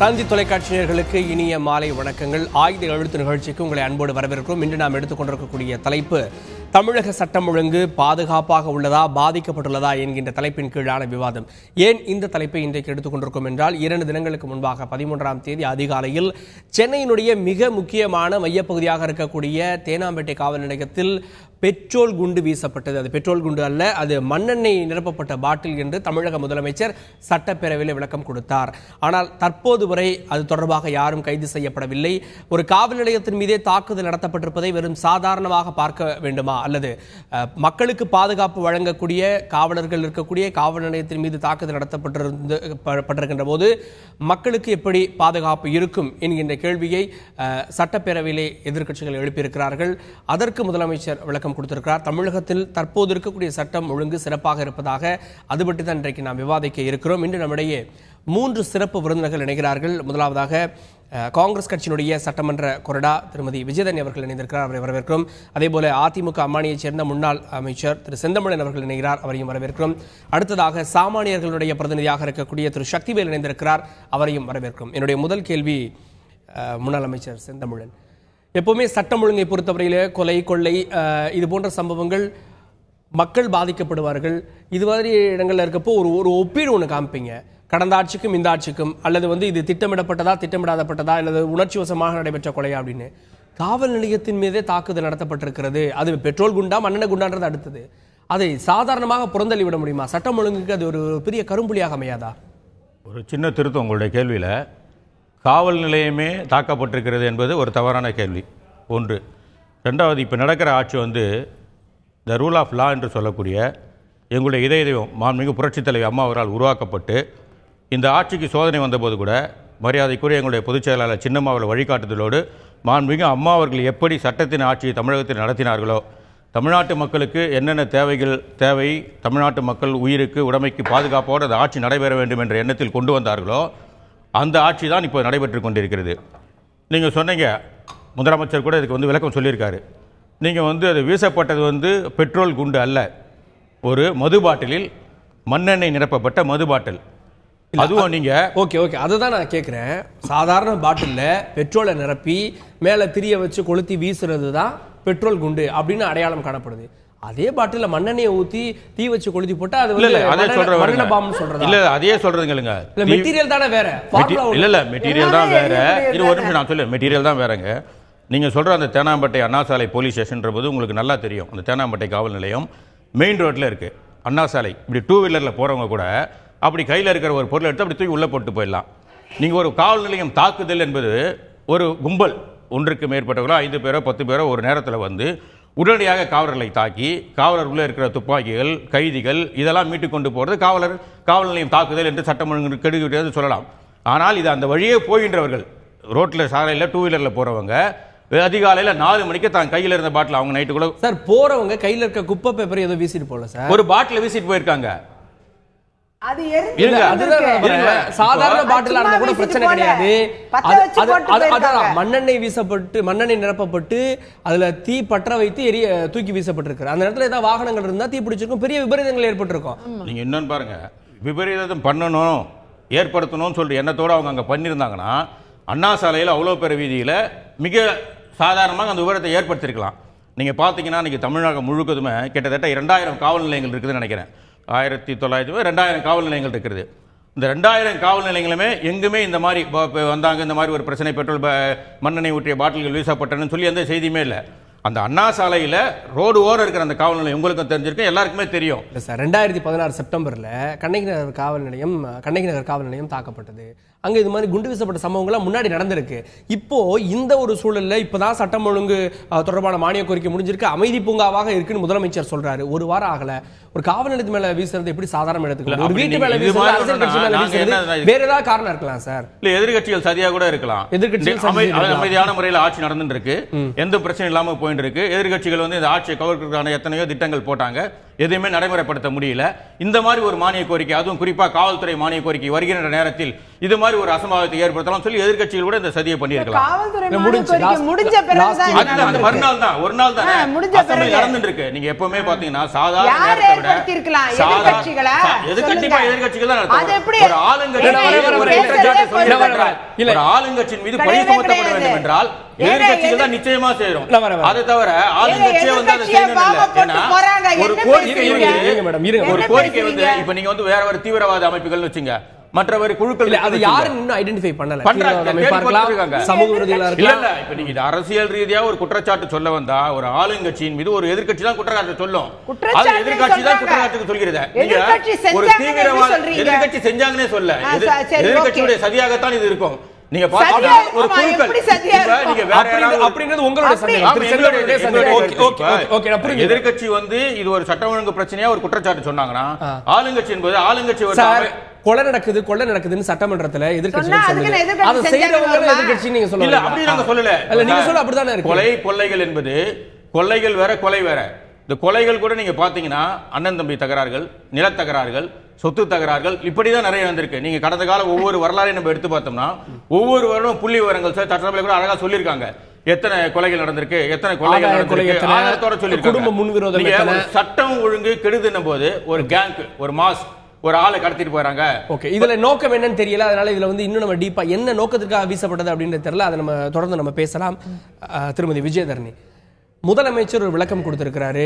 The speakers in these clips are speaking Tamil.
தந்தி தொலைக்காட்சியர்களுக்கு இனிய மாலை வணக்கங்கள். ஆயுத எழுத்து நிகழ்ச்சிக்கு உங்களை அன்போடு வரவேற்கிறோம். இன்று நாம் எடுத்துக்கொண்டிருக்கக்கூடிய தலைப்பு தமிழக சட்டம் ஒழுங்கு பாதுகாப்பாக உள்ளதா பாதிக்கப்பட்டுள்ளதா என்கின்ற தலைப்பின் கீழான விவாதம். ஏன் இந்த தலைப்பை இன்றைக்கு எடுத்துக்கொண்டிருக்கோம் என்றால் இரண்டு தினங்களுக்கு முன்பாக பதிமூன்றாம் தேதி அதிகாலையில் சென்னையினுடைய மிக முக்கியமான மையப்பகுதியாக இருக்கக்கூடிய தேனாம்பேட்டை காவல் நிலையத்தில் பெட்ரோல் குண்டு வீசப்பட்டது. அது பெட்ரோல் குண்டு அல்ல அது மண்ணெண்ணெய் நிரப்பப்பட்ட பாட்டில் என்று தமிழக முதலமைச்சர் சட்டப்பேரவையில் விளக்கம் கொடுத்தார். ஆனால் தற்போது வரை அது தொடர்பாக யாரும் கைது செய்யப்படவில்லை. ஒரு காவல் நிலையத்தின் மீதே தாக்குதல் நடத்தப்பட்டிருப்பதை வெறும் சாதாரணமாக பார்க்க வேண்டுமா? அல்லது மக்களுக்கு பாதுகாப்பு வழங்கக்கூடிய காவலர்கள் இருக்கக்கூடிய காவல் நிலையத்தின் மீது தாக்குதல் நடத்தப்பட்டிருந்து பட்டிருக்கின்ற போது மக்களுக்கு எப்படி பாதுகாப்பு இருக்கும் என்கின்ற கேள்வியை சட்டப்பேரவையிலே எதிர்க்கட்சிகள் எழுப்பியிருக்கிறார்கள். அதற்கு முதலமைச்சர் விளக்கம் கொடுத்திருக்கிறார். தமிழகத்தில் தற்போது இருக்கக்கூடிய சட்டம் ஒழுங்கு சிறப்பாக இருப்பதாக அது பற்றி தான் இன்றைக்கு நாம் விவாதிக்க இருக்கிறோம். இன்று நம்மிடையே மூன்று சிறப்பு விருந்தினர்கள் இணைகிறார்கள். முதலாவதாக காங்கிரஸ் கட்சியினுடைய சட்டமன்ற கொறடா திருமதி விஜயதன் அவர்கள் இணைந்திருக்கிறார். அவரை வரவேற்கிறோம். அதேபோல அதிமுக அம்மானியைச் சேர்ந்த முன்னாள் அமைச்சர் திரு செந்தமிழன் அவர்கள் இணைகிறார். அவரையும் வரவேற்கிறோம். அடுத்ததாக சாமானியர்களுடைய பிரதிநிதியாக இருக்கக்கூடிய திரு சக்திவேல் இணைந்திருக்கிறார். அவரையும் வரவேற்கிறோம். என்னுடைய முதல் கேள்வி முன்னாள் அமைச்சர் செந்தமிழன். எப்பவுமே சட்டம் ஒழுங்கை பொறுத்தவரையில் கொலை கொள்ளை இது போன்ற சம்பவங்கள் மக்கள் பாதிக்கப்படுவார்கள். இது மாதிரி இடங்களில் இருக்கப்போ ஒரு ஒரு ஒப்பீடு ஒன்று காமிப்பீங்க. கடந்த ஆட்சிக்கும் இந்த ஆட்சிக்கும் அல்லது வந்து இது திட்டமிடப்பட்டதா திட்டமிடாதப்பட்டதா அல்லது உணர்ச்சி வசமாக நடைபெற்ற கொலை அப்படின்னு. காவல் நிலையத்தின் மீதே தாக்குதல் நடத்தப்பட்டிருக்கிறது. அது பெட்ரோல் குண்டா மண்ணெண்ண குண்டான்றது அடுத்தது. அதை சாதாரணமாக புறந்தள்ளி விட முடியுமா? சட்டம் ஒழுங்குக்கு அது ஒரு பெரிய கரும்புலியாக அமையாதா? ஒரு சின்ன திருத்தம் உங்களுடைய கேள்வியில். காவல் நிலையமே தாக்கப்பட்டிருக்கிறது என்பது ஒரு தவறான கேள்வி. ஒன்று. ரெண்டாவது இப்போ நடக்கிற ஆட்சி வந்து த ரூல் ஆஃப் லா என்று சொல்லக்கூடிய எங்களுடைய இதய தெய்வம் மாண்புமிகு புரட்சித் தலைவி அம்மா அவரால் உருவாக்கப்பட்டு இந்த ஆட்சிக்கு சோதனை வந்தபோது கூட மரியாதைக்குரிய எங்களுடைய பொதுச் செயலாளர் சின்னம்மா அவர்கள் வழிகாட்டுதலோடு மாண்புமிகு அம்மா அவர்கள் எப்படி சட்டத்தின் ஆட்சியை தமிழகத்தில் நடத்தினார்களோ தமிழ்நாட்டு மக்களுக்கு என்னென்ன தேவைகள் தேவை தமிழ்நாட்டு மக்கள் உயிருக்கு உடைமைக்கு பாதுகாப்போடு அந்த ஆட்சி நடைபெற வேண்டும் என்ற எண்ணத்தில் கொண்டு வந்தார்களோ அந்த ஆட்சி தான் இப்போ நடைபெற்று கொண்டிருக்கிறது. நீங்கள் சொன்னீங்க முதலமைச்சர் கூட இதுக்கு வந்து விளக்கம் சொல்லியிருக்காரு. நீங்கள் வந்து அது வீசப்பட்டது வந்து பெட்ரோல் குண்டு அல்ல. ஒரு மது பாட்டிலில் மண்ணெண்ணெய் நிரப்பப்பட்ட மது பாட்டில். அதுவும் நீங்கள் ஓகே ஓகே. அதை தான் நான் கேட்குறேன். சாதாரண பாட்டிலில் பெட்ரோலை நிரப்பி மேலே திரிய வச்சு கொளுத்தி வீசுறது தான் பெட்ரோல் குண்டு அப்படின்னு அடையாளம் காணப்படுது. அதே பாட்டிலில் மண்ணெண்ணெயை ஊற்றி தீ வச்சு கொளுத்தி போட்டா அது இல்ல அதே சொல்ற. பாம்புன்னு சொல்றதா? இல்ல அதே சொல்றதுங்களுங்க இல்ல மெட்டீரியல் தானே வேற? இல்ல இல்ல மெட்டீரியல் தான் வேற? இது ஒரு நிமிஷம் நான் சொல்ல. மெட்டீரியல் தான் வேறங்க. நீங்க சொல்ற அந்த தேனாம்பேட்டை அண்ணா சாலை போலீஸ் ஸ்டேஷன்ற போது உங்களுக்கு நல்லா தெரியும். அந்த தேனாம்பேட்டை காவல் நிலையம் மெயின் ரோட்ல இருக்கு. அண்ணா சாலை இப்படி டூ வீலர்ல போறவங்க கூட அப்படி கையில இருக்கிற ஒரு பொருளை எடுத்து அப்படி தூக்கி உள்ள போட்டு போயிடலாம். நீங்க ஒரு காவல் நிலையம் தாக்குதல் என்பது ஒரு கும்பல். ஒன்றுக்கு மேற்பட்டவர்களோ ஐந்து பேரோ பத்து பேரோ ஒரு நேரத்தில் வந்து உடனடியாக காவலர்களை தாக்கி காவலர் உள்ள இருக்கிற துப்பாக்கிகள் கைதிகள் இதெல்லாம் மீட்டு கொண்டு போறது காவலர் காவல் நிலையம் தாக்குதல் என்று சட்டம் ஒழுங்கு கெடுகிறது சொல்லலாம். ஆனால் இது அந்த வழியே போகின்றவர்கள். ரோட்ல சாலையில் டூ வீலரில் போறவங்க. அதிகாலையில் நாலு மணிக்கு தான் கையில் இருந்த பாட்டில் அவங்க நைட்டு கூட சார் போறவங்க கையில இருக்க குப்பை பேப்பர் ஏதோ வீசிட்டு போல சார். ஒரு பாட்டில் வீசிட்டு போயிருக்காங்க. அது. சாதாரண பாட்டில் இருந்தா கூட பிரச்சனை கிடையாது. மண்ணெண்ணெய் வீசப்பட்டு மண்ணெண்ணெய் நிரப்பப்பட்டு அதுல தீ பற்ற வைத்து எரிய தூக்கி வீசப்பட்டிருக்கு அந்த இடத்துல ஏதாவது வாகனங்கள் இருந்தா தீ பிடிச்சிருக்கும். பெரிய விபரீதங்கள் ஏற்பட்டிருக்கும். நீங்க இன்னொன்னு பாருங்க. விபரீதம் பண்ணணும் ஏற்படுத்தணும்னு சொல்ற எண்ணத்தோட அவங்க அங்க பண்ணியிருந்தாங்கன்னா அண்ணா சாலையில் அவ்வளோ பேர் வீதியில மிக சாதாரணமாக அந்த விவரத்தை ஏற்படுத்தியிருக்கலாம். நீங்க பார்த்தீங்கன்னா இன்னைக்கு தமிழகம் முழுக்கதுமே கிட்டத்தட்ட இரண்டாயிரம் காவல் நிலையங்கள் இருக்குதுன்னு நினைக்கிறேன். ஆயிரத்தி தொள்ளாயிரத்தி ரெண்டாயிரம் காவல் நிலையங்கள் இருக்குது இந்த ரெண்டாயிரம் காவல் நிலையங்களுமே எங்குமே இந்த மாதிரி வந்தாங்க இந்த மாதிரி ஒரு பிரச்சனை பெட்ரோல் ப- மண்ணெண்ணெய் ஊற்றிய பாட்டில்கள் வீசப்பட்டனு சொல்லி எந்த செய்தியுமே இல்லை. அந்த அண்ணா சாலையில் ரோடு ஓரம் இருக்கிற அந்த காவல் நிலையம் உங்களுக்கும் தெரிஞ்சிருக்கும் எல்லாருக்குமே தெரியும். இல்லை சார் ரெண்டாயிரத்தி பதினாறு செப்டம்பரில் கண்ணகி நகர் காவல் நிலையம் கண்ணகி நகர் காவல் நிலையம் தாக்கப்பட்டது. அங்க இது மாதிரி குண்டு வீசப்பட்ட சம்பவங்கள்லாம் முன்னாடி நடந்திருக்கு. இப்போ இந்த ஒரு சூழல்ல இப்பதான் சட்டம் ஒழுங்கு தொடர்பான மானிய கோரிக்கை முடிஞ்சிருக்கு. அமைதி பூங்காவாக இருக்குன்னு முதலமைச்சர் சொல்றாரு. ஒரு வாரம் ஆகல. ஒரு காவல் நிலையத்து மேல வீசுறது எப்படி சாதாரண எடுத்துக்கலாம் ஒரு வீட்டு மேல வீசுறது வேற ஏதாவது காரணம் இருக்கலாம் சார். இல்ல எதிர்கட்சிகள் சரியா கூட இருக்கலாம். இருக்கலாம். அமைதியான முறையில் ஆட்சி நடந்துட்டு இருக்கு. எந்த பிரச்சனையும் இல்லாம போயிட்டு இருக்கு. எதிர்கட்சிகள் வந்து இந்த ஆட்சியை கவர்க்கிறதுக்கான எத்தனையோ திட்டங்கள் போட்டாங்க. எதையுமே நடைமுறைப்படுத்த முடியல இந்த மாதிரி ஒரு மானிய கோரிக்கை அதுவும் குறிப்பா காவல்துறை மானிய கோரிக்கை வருகின்ற நேரத்தில் இது மாதிரி ஒரு அசம்பாவிதத்தை ஏற்படுத்தலாம் சொல்லி எதிர்க்கட்சிகள் கூட இந்த சதியை பண்ணியிருக்கலாம் முடிஞ்சு, நடந்திருக்கு. மறுநாள் தான் ஒரு நாள் தானே பிறகு. நடந்துட்டு இருக்கு நீங்க எப்பவுமே பாத்தீங்கன்னா சாதாரண நேரத்தை விட ஏற்படுத்தியிருக்கலாம்? சாதா- எதிர்க்கட்சிகளா? சா- எது கண்டிப்பா சொல்லுங்க. எதிர்க்கட்சிகள் தான் அது நடத்துவாங்க. எப்படி? ஒரு ஆளுங்கட்சி ஒரு வர, குற்றச்சாட்டை இல்ல, சொல்லி வர, வர, இருக்கிறார். இல்ல. ஒரு ஆளுங்கட்சியின் மீது பழி சுமத்தப்பட. வேண்டும் என்றால் ஏங்க, எதிர்க்கட்சிகள் எதிர்- தான் நிச்சயமா வர. அதை தவிர ஆளுங்கட்சியே வந்து அதை செய்யணும் ஏன்னா. ஒரு கோரிக்கை. ஒரு கோரிக்கை வந்து? இப்ப நீங்க வந்து வேற ஒரு தீவிரவாத அமைப்புகள் வச்சுங்க மற்றவர் குழுக்கள் அது யாரும். இன்னும் ஐடென்டிஃபை பண்ணல பண்றாங்க. சமூக விரோதிகளா இல்ல இல்ல இப்ப நீங்க இது அரசியல் ரீதியா ஒரு குற்றச்சாட்டு சொல்ல வந்தா ஒரு ஆளுங்கட்சியின் மீது ஒரு எதிர்க்கட்சி தான் குற்றச்சாட்டு சொல்லும் அது எதிர்க்கட்சி தான் சொல்றாங்க. குற்றச்சாட்டு சொல்கிறது நீங்க ஒரு தீவிரவாத. எதிர்க்கட்சி செஞ்சாங்கன்னே சொல்ல எதிர்க்கட்சியுடைய சதியாகத்தான் இது இருக்கும் நீங்க ஒரு அப்படிங்கிறது- உங்களுடைய சந்தேகம். எதிர்க்கட்சி வந்து இது ஒரு சட்ட ஒழுங்கு பிரச்சனையா ஒரு குற்றச்சாட்டு சொன்னாங்கன்னா ஆளுங்கட்சி என்பது ஆளுங்கட்சி கொலை நடக்குது கொலை நடக்குதுன்னு சட்டமன்றத்துல எதிர்க்கட்சி அதை செய்யறவங்க வருமா? எதிர்க்கட்சி நீங்க இல்ல சொல்ல அப்படி நாங்க சொல்லல. இல்ல நீங்க சொல்ல அப்படிதானே இருக்கு? கொலை கொள்ளைகள் என்பது கொள்ளைகள் வேற கொலை வேற. இந்த கொலைகள் கூட நீங்க பாத்தீங்கன்னா அண்ணன் தம்பி தகராறுகள் நிலத்தகராறுகள் சொத்து தகராறுகள் இப்படிதான் நிறைய வந்திருக்கு நீங்க கடந்த கால ஒவ்வொரு வரலாறையும் நம்ம எடுத்து பார்த்தோம்னா ஒவ்வொரு வருடம் புள்ளி விவரங்கள் சார் சட்டசபையில கூட அழகா சொல்லியிருக்காங்க. எத்தனை கொலைகள் நடந்திருக்கு எத்தனை கொலைகள் நடந்திருக்கு ஆதாரத்தோட சொல்லியிருக்காங்க. குடும்ப முன்விரோதம் சட்டம் ஒழுங்கு கெடுதுன்னும் போது ஒரு கேங்க் ஒரு மாஸ் ஒரு ஆளை கடத்திட்டு போறாங்க. ஓகே இதுல நோக்கம் என்னன்னு தெரியல அதனால இதுல வந்து இன்னும் நம்ம டீப்பா என்ன நோக்கத்துக்காக வீசப்பட்டது அப்படின்றது தெரியல அதை நம்ம தொடர்ந்து நம்ம பேசலாம். திருமதி விஜயதரணி. முதலமைச்சர் ஒரு விளக்கம் கொடுத்துருக்கிறாரு.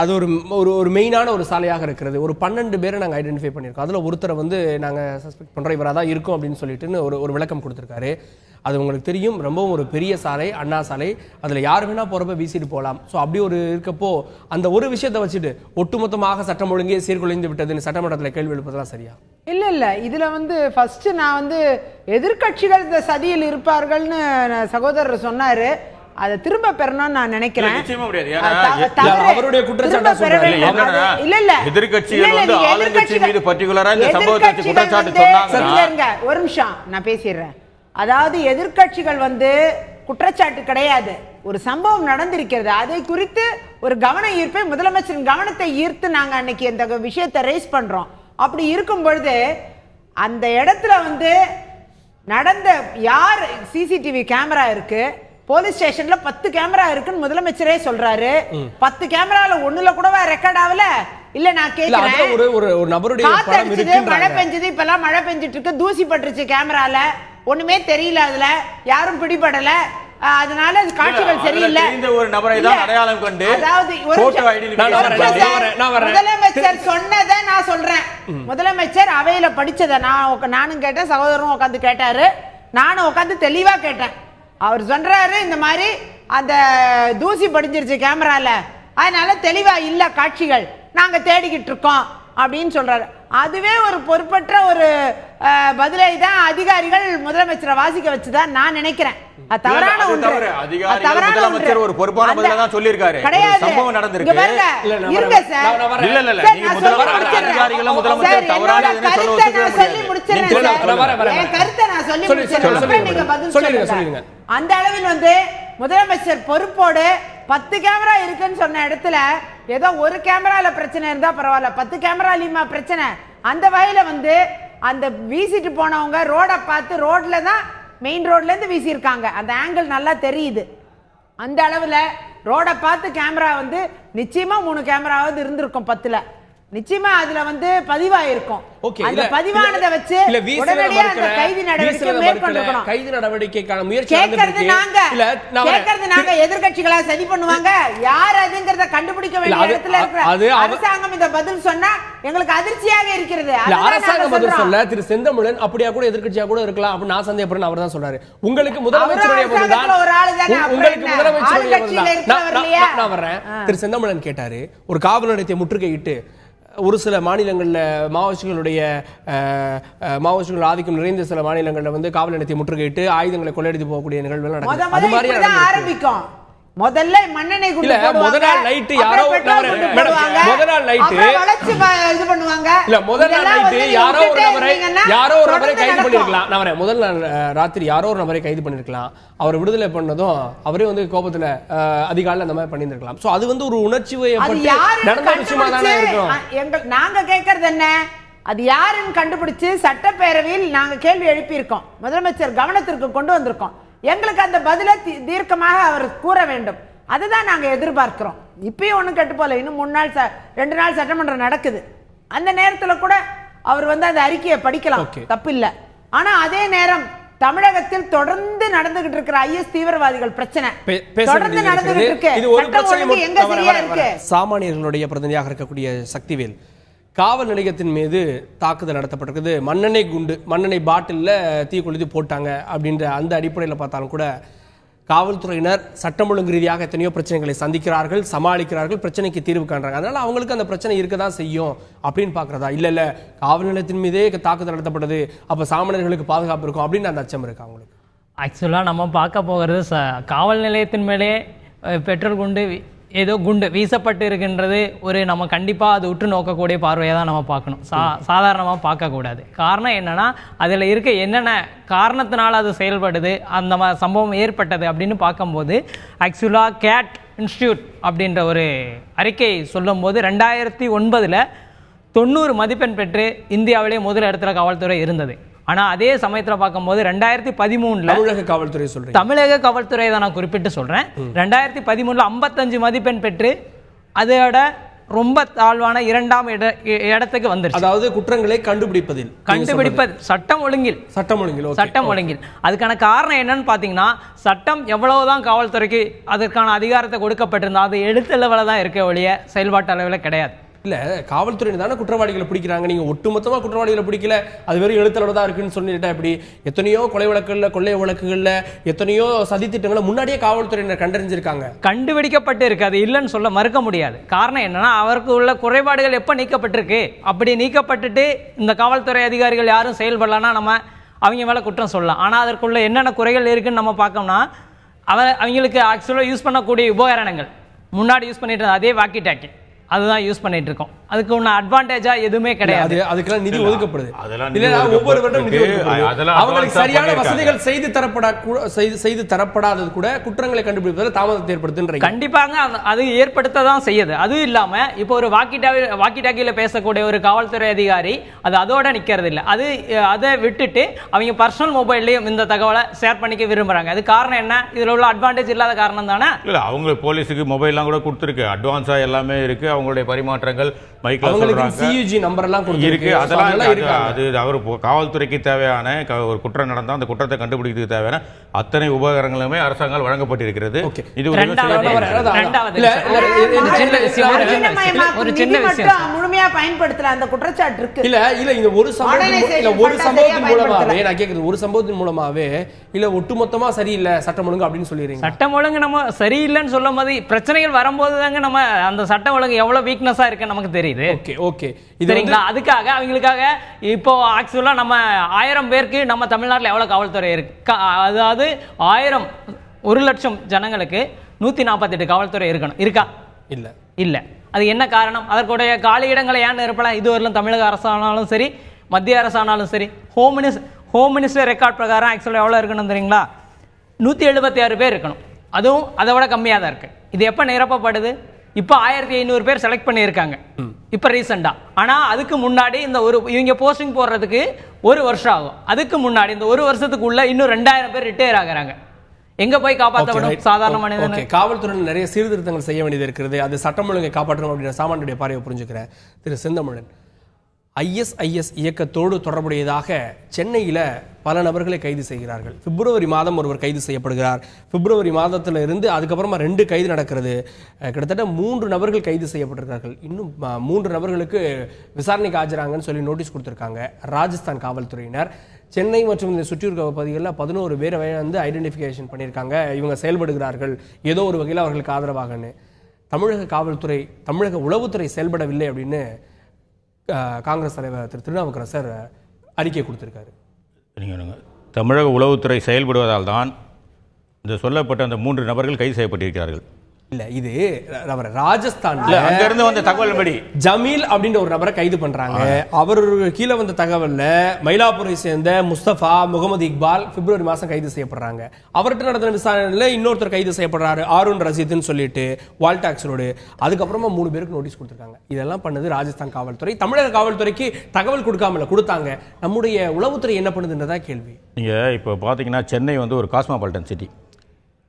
அது ஒரு ஒரு ஒரு மெயினான ஒரு சாலையாக இருக்கிறது. ஒரு பன்னெண்டு பேரை நாங்கள் ஐடென்டிஃபை பண்ணியிருக்கோம். அதில் ஒருத்தரை வந்து நாங்கள் சஸ்பெக்ட் பண்ணுற இவராக தான் இருக்கும் அப்படின்னு சொல்லிட்டுன்னு ஒரு ஒரு விளக்கம் கொடுத்துருக்காரு. அது உங்களுக்கு தெரியும். ரொம்பவும் ஒரு பெரிய சாலை அண்ணா சாலை. அதில் யார் வேணால் போகிறப்ப வீசிட்டு போகலாம் ஸோ அப்படி ஒரு இருக்கப்போ அந்த ஒரு விஷயத்தை வச்சுட்டு ஒட்டுமொத்தமாக சட்டம் ஒழுங்கே சீர்குலைந்து விட்டதுன்னு சட்டமன்றத்தில் கேள்வி எழுப்பதெல்லாம் சரியா? இல்ல இல்ல. இதுல வந்து ஃபர்ஸ்ட் நான் வந்து எதிர்க்கட்சிகள் இந்த சதியில் இருப்பார்கள்னு நான் சகோதரர் சொன்னாரு. அதை திரும்ப பெறணும்னு நான் நினைக்கிறேன். அவருடைய குற்றச்சாட்டா. இல்ல, இல்ல இல்ல, வந்து ஆளுங்கட்சி மீது particular-ஆ இந்த சம்பவத்தை குற்றச்சாட்டு இருங்க, ஒரு நிமிஷம் நான் பேசிடுறேன். அதாவது எதிர்க்கட்சிகள் வந்து குற்றச்சாட்டு கிடையாது. ஒரு சம்பவம் நடந்திருக்கிறது. அதை குறித்து ஒரு கவன ஈர்ப்பை முதலமைச்சரின் கவனத்தை ஈர்த்து நாங்க அன்னைக்கு இந்த விஷயத்தை ரைஸ் பண்றோம். அப்படி இருக்கும் பொழுது அந்த இடத்துல வந்து நடந்த யார் சிசிடிவி கேமரா இருக்கு? போலீஸ் ஸ்டேஷன்ல பத்து கேமரா இருக்குன்னு முதலமைச்சரே சொல்றாரு. பத்து கேமரால ஒண்ணுல கூடவா ரெக்கார்ட் ஆகல. இல்ல நான் கேக்குறேன். ஒரு ஒரு ஒரு நபருடைய மழை பெஞ்சது இப்பெல்லாம் மழை பெஞ்சிட்டு இருக்கு தூசி பட்டுருச்சு கேமரால. ஒண்ணுமே தெரியல அதுல. யாரும் பிடிபடல. அதனால அது காட்சிகள் சரியில்லை. தெரிந்த ஒரு நபரை தான். அடையாளம் கண்டு அதாவது. முதலமைச்சர் சொன்னதை நான் சொல்றேன். முதலமைச்சர் அவையில படிச்சதை நான் நானும் கேட்டேன் சகோதரரும் உட்காந்து கேட்டாரு. நானும் உட்காந்து தெளிவா கேட்டேன். அவர் சொல்றாரு இந்த மாதிரி அந்த தூசி படிஞ்சிருச்சு கேமரால அதனால தெளிவா இல்ல காட்சிகள். நாங்க தேடிக்கிட்டு இருக்கோம் அப்படின்னு சொல்றாரு. அதுவே ஒரு பொறுப்பற்ற ஒரு பதிலை தான் அதிகாரிகள் முதலமைச்சரை வாசிக்க வச்சுதான் நான் நினைக்கிறேன் தவறான ஒன்று ஒன்று. ஒரு பொறுப்பான பதிலை தான் சொல்லியிருக்காரு. ஒரு கிடையாது சம்பவம் நடந்திருக்கு. பாருங்க, இருங்க. சார். இல்ல, இல்ல, இல்ல. சார், நீங்க நான் முதல்வர் சொல்லி முதலமைச்சர் தவறான நீங்க சொல்லுங்க, என். கருத்தை நான் சொல்லி நீங்க பதில். அந்த அளவில் வந்து முதலமைச்சர் பொறுப்போடு பத்து கேமரா இருக்குன்னு சொன்ன இடத்துல ஏதோ ஒரு கேமராவில் பிரச்சனை இருந்தால் பரவாயில்ல. பத்து கேமராலையுமா பிரச்சனை. அந்த வகையில் வந்து அந்த வீசிட்டு போனவங்க ரோடை பார்த்து ரோட்ல தான் மெயின் ரோட்லேருந்து வீசியிருக்காங்க. அந்த ஆங்கிள் நல்லா தெரியுது. அந்த அளவில் ரோடை பார்த்து கேமரா வந்து நிச்சயமாக மூணு கேமராவது இருந்திருக்கும் பத்தில். நிச்சயமா அதுல வந்து பதிவாயிருக்கும். அந்த பதிவானதை வச்சு உடனடியா அந்த கைது நடவடிக்கை மேற்கொண்டிருக்கணும். கைது நடவடிக்கைக்கான முயற்சி கேட்கறது நாங்க. கேட்கறது நாங்க எதிர்க்கட்சிகளா சதி பண்ணுவாங்க. யார் அதுங்கறத கண்டுபிடிக்க வேண்டிய இடத்துல இருக்கிற அரசாங்கம் இந்த பதில் சொன்னா எங்களுக்கு அதிர்ச்சியாக இருக்கிறது. அரசாங்கம் பதில். சொல்ல திரு செந்தமிழன் அப்படியா கூட எதிர்க்கட்சியா கூட இருக்கலாம். அப்படின்னு நான் சந்தேகப்படுறேன் அவர் தான் சொல்றாரு. உங்களுக்கு முதலமைச்சருடைய உங்களுக்கு? முதலமைச்சருடைய? நான் வர்றேன். திரு செந்தமிழன் கேட்டாரு ஒரு காவல் நிலையத்தை முற்றுகையிட்டு ஒரு சில மாநிலங்கள்ல மாவோயிஸ்டுகளுடைய மாவோயிஸ்டுகள் ஆதிக்கம் நிறைந்த சில மாநிலங்கள்ல வந்து காவல் நிலையத்தை முற்றுகையிட்டு ஆயுதங்களை கொள்ளையடித்து போகக்கூடிய நிகழ்வுகள் நடக்குது அது மாதிரி. ஆரம்பிக்கும் முதல்ல மண்ணெண்ணெய் குண்டு. முத நாள் அப்புறம் யாரோ. முத நாள் அப்புறம் வளைச்சு இது பண்ணுவாங்க. இல்ல முதல் நாள் நீங்க யாரோ ஒரு நபரை யாரோ ஒரு நபரை கைது. பண்ணிருக்கலாம். நான் முதல் நாள் ராத்திரி யாரோ ஒரு நபரை கைது பண்ணிருக்கலாம். அவர் விடுதலை பண்ணதும் அவரே வந்து கோபத்துல அஹ், அதிகாலைல அந்த மாதிரி பண்ணியிருக்கலாம் சோ அது வந்து ஒரு உணர்ச்சி நடந்த விஷயமா தானே இருக்கும் நாங்க கேக்குறது என்ன? அது யாருன்னு கண்டுபிடிச்சு சட்டப்பேரவையில் நாங்க கேள்வி எழுப்பியிருக்கோம். முதலமைச்சர் கவனத்திற்கு கொண்டு வந்திருக்கோம். எங்களுக்கு அந்த பதிலை தீர்க்கமாக அவர் கூற வேண்டும். அதுதான் நாங்க எதிர்பார்க்கிறோம். இப்பயும் ஒண்ணும் கெட்டு போல இன்னும் மூணு நாள் ச- ரெண்டு நாள் சட்டமன்றம் நடக்குது. அந்த நேரத்துல கூட அவர் வந்து அந்த அறிக்கையை படிக்கலாம். தப்பு இல்ல ஆனா அதே நேரம் தமிழகத்தில் தொடர்ந்து நடந்துகிட்டு இருக்கிற ஐஎஸ் தீவிரவாதிகள் பிரச்சனை. தொடர்ந்து நடந்துகிட்டு. இருக்கு. எங்க சரியா இருக்கு? சாமானியர்களுடைய பிரதிநிதியாக இருக்கக்கூடிய சக்திவேல். காவல் நிலையத்தின் மீது தாக்குதல் நடத்தப்பட்டிருக்குது. மண்ணெண்ணெய் குண்டு மண்ணெண்ணெய் பாட்டிலில் தீ கொளுத்தி போட்டாங்க அப்படின்ற அந்த அடிப்படையில் பார்த்தாலும் கூட காவல்துறையினர் சட்டம் ஒழுங்கு ரீதியாக எத்தனையோ பிரச்சனைகளை சந்திக்கிறார்கள் சமாளிக்கிறார்கள் பிரச்சனைக்கு தீர்வு காண்றாங்க. அதனால அவங்களுக்கு அந்த பிரச்சனை இருக்க தான் செய்யும் அப்படின்னு பார்க்குறதா? இல்லை இல்லை காவல் நிலையத்தின் மீதே தாக்குதல் நடத்தப்பட்டது. அப்போ சாமானியர்களுக்கு பாதுகாப்பு இருக்கும் அப்படின்னு அந்த அச்சம் இருக்கு அவங்களுக்கு ஆக்சுவலாக நம்ம பார்க்க போகிறது ச காவல் நிலையத்தின் மேலே பெட்ரோல் குண்டு ஏதோ குண்டு வீசப்பட்டு இருக்கின்றது ஒரு நம்ம கண்டிப்பாக அது உற்று நோக்கக்கூடிய பார்வையை தான் நம்ம பார்க்கணும். சா சாதாரணமாக பார்க்கக்கூடாது. காரணம் என்னன்னா அதில் இருக்க என்னென்ன காரணத்தினால அது செயல்படுது அந்த மா சம்பவம் ஏற்பட்டது அப்படின்னு பார்க்கும்போது ஆக்சுவலாக கேட் இன்ஸ்டியூட் அப்படின்ற ஒரு அறிக்கை சொல்லும்போது ரெண்டாயிரத்தி ஒன்பதில் தொண்ணூறு மதிப்பெண் பெற்று இந்தியாவிலே முதல் இடத்துல காவல்துறை இருந்தது. ஆனால் அதே சமயத்தில் பார்க்கும்போது ரெண்டாயிரத்தி பதிமூணில் தமிழக காவல்துறை சொல்றீங்க. தமிழக காவல்துறையை தான் நான் குறிப்பிட்டு சொல்றேன். ரெண்டாயிரத்தி பதிமூணுல ஐம்பத்தஞ்சு மதிப்பெண் பெற்று அதோட ரொம்ப தாழ்வான இரண்டாம் இட இடத்துக்கு வந்துருச்சு. அதாவது குற்றங்களை கண்டுபிடிப்பதில் கண்டுபிடிப்பது. சட்டம் ஒழுங்கில். சட்டம் ஒழுங்கில். சட்டம் ஒழுங்கில். அதுக்கான காரணம் என்னன்னு பாத்தீங்கன்னா சட்டம் எவ்வளவுதான் காவல்துறைக்கு அதற்கான அதிகாரத்தை கொடுக்கப்பட்டிருந்தா அது எழுத்து அளவில் தான் இருக்க ஒழிய செயல்பாட்டு அளவில் கிடையாது. இல்ல காவல்துறையினர் தானே குற்றவாளிகளை பிடிக்கிறாங்க. நீங்க ஒட்டுமொத்தமா குற்றவாளிகளை பிடிக்கல. அது வெறும் எழுத்தளவு தான் இருக்குன்னு சொல்லிட்டா எப்படி? எத்தனையோ கொலை வழக்குகள்ல கொள்ளை வழக்குகள்ல எத்தனையோ சதித்திட்டங்களை முன்னாடியே காவல்துறையினர் கண்டறிஞ்சிருக்காங்க. கண்டுபிடிக்கப்பட்டு இருக்கு அது இல்லைன்னு சொல்ல மறுக்க முடியாது. காரணம் என்னன்னா அவருக்கு உள்ள குறைபாடுகள் எப்போ நீக்கப்பட்டிருக்கு? அப்படி நீக்கப்பட்டுட்டு இந்த காவல்துறை அதிகாரிகள் யாரும் செயல்படலன்னா நம்ம அவங்க மேல குற்றம் சொல்லலாம். ஆனா அதற்குள்ள என்னென்ன குறைகள் இருக்குன்னு நம்ம பார்த்தோம்னா அவ அவங்களுக்கு ஆக்சுவலாக யூஸ் பண்ணக்கூடிய உபகரணங்கள். முன்னாடி யூஸ் பண்ணிட்டு இருந்த அதே வாக்கி டாக்கி அதுதான் யூஸ் பண்ணிட்டு இருக்கோம் அதுக்கு ஒன்று அட்வான்டேஜா எதுவுமே கிடையாது. அது அதுக்கெல்லாம் நிதி ஒதுக்கப்படுது. அதெல்லாம் ஒவ்வொரு வருடம் நிதி அவங்களுக்கு சரியான. வசதிகள் செய்து தரப்படா கூட- செய்து- செய்து தரப்படாதது கூட குற்றங்களை கண்டுபிடிப்பதில் தாமதத்தை ஏற்படுத்துன்றீங்க. கண்டிப்பாங்க அது ஏற்படுத்த தான் செய்யுது. அதுவும் இல்லாம இப்போ ஒரு வாக்கி டாக்கி வாக்கி டாக்கியில் பேசக்கூடிய ஒரு காவல்துறை அதிகாரி அது அதோட நிக்கிறது இல்ல அது அதை விட்டுட்டு அவங்க பர்சனல் மொபைல்லையும் இந்த தகவலை ஷேர் பண்ணிக்க விரும்புறாங்க. அது காரணம் என்ன? இதுல உள்ள அட்வான்டேஜ் இல்லாத காரணம் தானே? இல்ல அவங்க போலீஸுக்கு மொபைல்லாம் கூட கொடுத்துருக்கு. அட்வான்ஸா எல்லாமே இருக்கு. அவங்களுடைய பரிமாற்றங்கள்? சியூஜி நம்பர் எல்லாம் இருக்கு. அதெல்லாம் இருக்கு. அது அவர் காவல்துறைக்கு தேவையான ஒரு குற்றம் நடந்தா அந்த குற்றத்தை கண்டுபிடிக்கிறதுக்கு தேவையான அத்தனை உபகரணங்களுமே அரசாங்கம் வழங்கப்பட்டிருக்கிறது. இது ஒரு சின்ன விஷயம். ஒரு சின்ன முழுமையா பயன்படுத்தல அந்த குற்றச்சாட்டு இருக்கு. இல்ல இல்ல இந்த ஒரு சம்பவத்தின் மூ- இல்ல ஒரு சம்பவத்தின் மூலமாவே. நான் கேக்குறது ஒரு சம்பவத்தின் மூலமாவே இல்ல ஒட்டுமொத்தமா சரியில்லை சட்டம் ஒழுங்கு அப்படின்னு சொல்லிடுறீங்க. சட்டம் ஒழுங்கு நம்ம சரியில்லைன்னு சொல்லும் போது பிரச்சனைகள் வரும்போது தாங்க நம்ம அந்த சட்டம் ஒழுங்கு எவ்வளவு வீக்னஸா இருக்குன்னு நமக்கு தெரியுது. Okay okay. சரிங்களா? அதுக்காக அவங்களுக்காக இப்போ ஆக்சுவலா நம்ம ஆயிரம் பேருக்கு நம்ம தமிழ்நாட்டுல எவ்வளவு காவல்துறை இருக்கு? அதாவது ஆயிரம் ஒரு லட்சம் ஜனங்களுக்கு நூத்தி நாற்பத்தெட்டு காவல்துறை இருக்கணும். இருக்கா? இல்ல. இல்ல. அது என்ன காரணம்? அதற்குடைய காலி இடங்களை ஏன் நிரப்பலாம்? இதுவரையிலும் தமிழக அரசானாலும் சரி மத்திய அரசானாலும் சரி home minis home minister record பிரகாரம் ஆக்சுவலாக எவ்வளோ இருக்கணும் தெரியுங்களா? நூற்றி எழுபத்தி ஆறு பேர் இருக்கணும். அதுவும் அதை விட கம்மியாக தான் இருக்கு. இது எப்போ நிரப்பப்படுது? இப்போ ஆயிரத்தி ஐநூறு பேர் செலக்ட் பண்ணியிருக்காங்க. இப்போ ரீசெண்டாக ஆனால் அதுக்கு முன்னாடி இந்த ஒரு இவங்க போஸ்டிங் போடுறதுக்கு ஒரு வருஷம் ஆகும். அதுக்கு முன்னாடி இந்த ஒரு வருஷத்துக்குள்ள இன்னும் ரெண்டாயிரம் பேர் ரிட்டையர் ஆகுறாங்க. எங்க போய் right. சாதாரண மனிதன். காவல்துறையில் நிறைய சீர்திருத்தங்கள் செய்ய வேண்டியது இருக்கிறது அது சட்டம் ஒழுங்கை காப்பாற்றணும் அப்படின்ற சாமானியுடைய பார்வையை புரிஞ்சுக்கிறேன். திரு செந்தமிழன் ஐஎஸ்ஐஎஸ் இயக்கத்தோடு தொடர்புடையதாக சென்னையில் பல நபர்களை கைது செய்கிறார்கள். பிப்ரவரி மாதம் ஒருவர் கைது செய்யப்படுகிறார். பிப்ரவரி மாதத்துல இருந்து அதுக்கப்புறமா ரெண்டு கைது நடக்கிறது. கிட்டத்தட்ட மூன்று நபர்கள் கைது செய்யப்பட்டிருக்கார்கள் இன்னும் மூன்று நபர்களுக்கு விசாரணைக்கு ஆஜராங்கன்னு சொல்லி நோட்டீஸ் கொடுத்திருக்காங்க. ராஜஸ்தான் காவல்துறையினர். சென்னை மற்றும் இந்த சுற்றியுள்ள பகுதிகளில் பதினோரு பேரை வந்து ஐடென்டிஃபிகேஷன் பண்ணியிருக்காங்க. இவங்க செயல்படுகிறார்கள். ஏதோ ஒரு வகையில் அவர்களுக்கு ஆதரவாகன்னு. தமிழக காவல்துறை தமிழக உளவுத்துறை செயல்படவில்லை அப்படின்னு காங்கிரஸ் தலைவர் திரு திருநாவுக்கரசர் அறிக்கை கொடுத்துருக்காரு. தமிழக உளவுத்துறை செயல்படுவதால் தான் இந்த சொல்லப்பட்ட அந்த மூன்று நபர்கள் கைது செய்யப்பட்டிருக்கிறார்கள். இல்ல இது அவர் ராஜஸ்தான்ல அங்க இருந்து வந்த தகவல் படி ஜமீல் அப்படின்ற ஒரு நபரை கைது பண்றாங்க. அவர் கீழே வந்த தகவல்ல மயிலாப்பூரை சேர்ந்த முஸ்தபா முகமது இக்பால் பிப்ரவரி மாசம் கைது செய்யப்படுறாங்க. அவர்கிட்ட நடந்த விசாரணையில இன்னொருத்தர் கைது செய்யப்படுறாரு ஆருண் ரசீத்னு சொல்லிட்டு வால்டாக்ஸ் ரோடு அதுக்கப்புறமா மூணு பேருக்கு நோட்டீஸ் கொடுத்திருக்காங்க. இதெல்லாம் பண்ணது ராஜஸ்தான் காவல்துறை. தமிழக காவல்துறைக்கு தகவல் கொடுக்காமல கொடுத்தாங்க. நம்முடைய உளவுத்துறை என்ன பண்ணுதுன்றதா கேள்வி. நீங்கள் இப்போ பார்த்தீங்கன்னா சென்னை வந்து ஒரு காஸ்மாபாலிட்டன் சிட்டி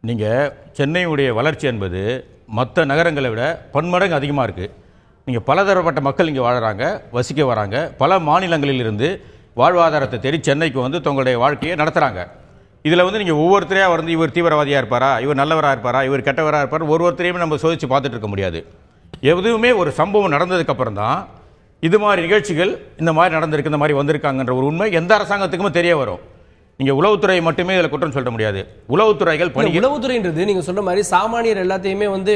நீங்கள் சென்னையுடைய வளர்ச்சி என்பது மற்ற நகரங்களை விட பன்மடங்கு அதிகமாக இருக்குது நீங்கள் பலதரப்பட்ட மக்கள் இங்கே வாழறாங்க வசிக்க வராங்க. பல மாநிலங்களிலிருந்து வாழ்வாதாரத்தை தேடி சென்னைக்கு வந்து தங்களுடைய வாழ்க்கையை நடத்துகிறாங்க இதில் வந்து நீங்கள் ஒவ்வொருத்தரையாக வந்து இவர் தீவிரவாதியாக இருப்பாரா இவர் நல்லவராக இருப்பாரா இவர் கெட்டவராக இருப்பார் ஒரு ஒருத்தரையுமே நம்ம சோதித்து பார்த்துட்டு இருக்க முடியாது. எதுவுமே ஒரு சம்பவம் நடந்ததுக்கப்புறம் தான் இது மாதிரி நிகழ்ச்சிகள் இந்த மாதிரி நடந்திருக்கு இந்த மாதிரி வந்திருக்காங்கன்ற ஒரு உண்மை எந்த அரசாங்கத்துக்குமே தெரிய வரும். நீங்க உளவுத்துறை மட்டுமே இதில் குற்றம் சொல்ல முடியாது. உளவுத்துறைகள் பணி உளவுத்துறைன்றது நீங்க சொல்ற மாதிரி சாமானியர் எல்லாத்தையுமே வந்து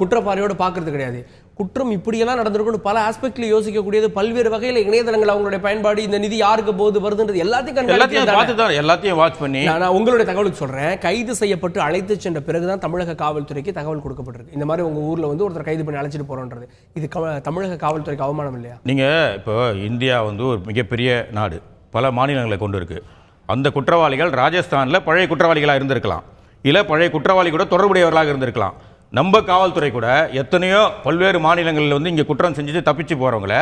குற்றப்பாறையோட பாக்குறது கிடையாது. குற்றம் இப்படியெல்லாம் நடந்திருக்கும்னு பல ஆஸ்பெக்ட்ல யோசிக்கக்கூடியது பல்வேறு வகையில இணையதளங்கள் அவங்களுடைய பயன்பாடு இந்த நிதி யாருக்கு போகுது வருதுன்றது எல்லாத்தையும் எல்லாத்தையும் பார்த்து தான் எல்லாத்தையும் வாட்ச் பண்ணி நான் உங்களுடைய தகவலுக்கு சொல்றேன். கைது செய்யப்பட்டு அழைத்து சென்ற பிறகுதான் தமிழக காவல்துறைக்கு தகவல் கொடுக்கப்பட்டிருக்கு. இந்த மாதிரி உங்க ஊர்ல வந்து ஒருத்தர் கைது பண்ணி அழைச்சிட்டு போறோன்றது. இது தமிழக காவல்துறைக்கு அவமானம் இல்லையா? நீங்க இப்போ இந்தியா வந்து ஒரு மிகப்பெரிய நாடு. பல மாநிலங்களை கொண்டு இருக்கு. அந்த குற்றவாளிகள் ராஜஸ்தானில் பழைய குற்றவாளிகளாக இருந்திருக்கலாம். இல்லை பழைய குற்றவாளி கூட தொடர்புடையவர்களாக இருந்திருக்கலாம். நம்ம காவல்துறை கூட எத்தனையோ பல்வேறு மாநிலங்களில் வந்து இங்கே குற்றம் செஞ்சுட்டு தப்பிச்சு போகிறவங்கள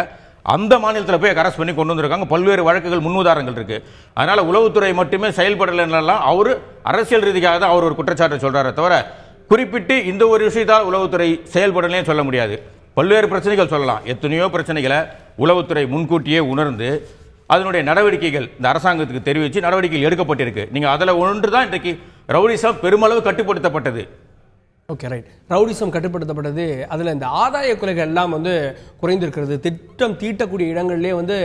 அந்த மாநிலத்தில் போய் அரெஸ்ட் பண்ணி கொண்டு வந்திருக்காங்க. பல்வேறு வழக்குகள் முன்னுதாரணங்கள் இருக்குது அதனால் உளவுத்துறை மட்டுமே செயல்படலைன்னெல்லாம் அவர் அரசியல் ரீதியாக தான் அவர் ஒரு குற்றச்சாட்டை சொல்கிறாரே தவிர குறிப்பிட்டு இந்த ஒரு விஷயத்தால் உளவுத்துறை செயல்படலைன்னு சொல்ல முடியாது. பல்வேறு பிரச்சனைகள் சொல்லலாம். எத்தனையோ பிரச்சனைகளை உளவுத்துறை முன்கூட்டியே உணர்ந்து அதனுடைய நடவடிக்கைகள் இந்த அரசாங்கத்துக்கு தெரிவித்து நடவடிக்கைகள் எடுக்கப்பட்டிருக்கு. நீங்க அதில் ஒன்று தான் இன்றைக்கு ரவுடிசம் பெருமளவு கட்டுப்படுத்தப்பட்டது. ஓகே ரைட் ரவுடிசம் கட்டுப்படுத்தப்பட்டது அதில் இந்த ஆதாய கொலைகள் எல்லாம் வந்து குறைந்திருக்கிறது. திட்டம் தீட்டக்கூடிய இடங்கள்லேயே வந்து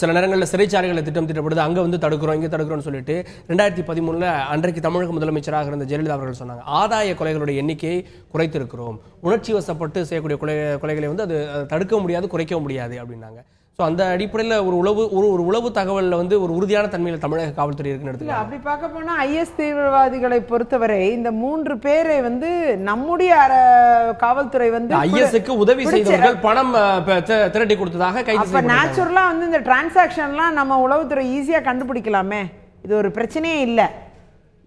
சில நேரங்களில் சிறைச்சாலைகளில் திட்டம் தீட்டப்படுது அங்கே வந்து தடுக்கிறோம் இங்கே தடுக்கிறோம்னு சொல்லிட்டு ரெண்டாயிரத்தி பதிமூணில் அன்றைக்கு தமிழக முதலமைச்சராக இருந்த ஜெயலலிதா அவர்கள் சொன்னாங்க. ஆதாய கொலைகளுடைய எண்ணிக்கையை குறைத்திருக்கிறோம். உணர்ச்சி வசப்பட்டு செய்யக்கூடிய கொலை கொலைகளை வந்து அது அது தடுக்க முடியாது குறைக்க முடியாது அப்படின்னாங்க. ஸோ அந்த அடிப்படையில் ஒரு உளவு ஒரு ஒரு உளவு தகவலில் வந்து ஒரு உறுதியான தன்மையில் தமிழக காவல்துறை இருக்குன்னு எடுத்துக்கலாம் அப்படி பார்க்க போனா ஐஎஸ் தீவிரவாதிகளை பொறுத்தவரை இந்த மூன்று பேரை வந்து நம்முடைய அர காவல்துறை வந்து ஐஎஸ்க்கு உதவி செய்தவர்கள் பணம் திரட்டி கொடுத்ததாக கைது அப்ப செய்யப்பட்டாங்க நேச்சுரலா வந்து இந்த டிரான்சாக்ஷன்லாம் நம்ம உளவுத்துறை ஈஸியா கண்டுபிடிக்கலாமே? இது ஒரு பிரச்சனையே இல்லை.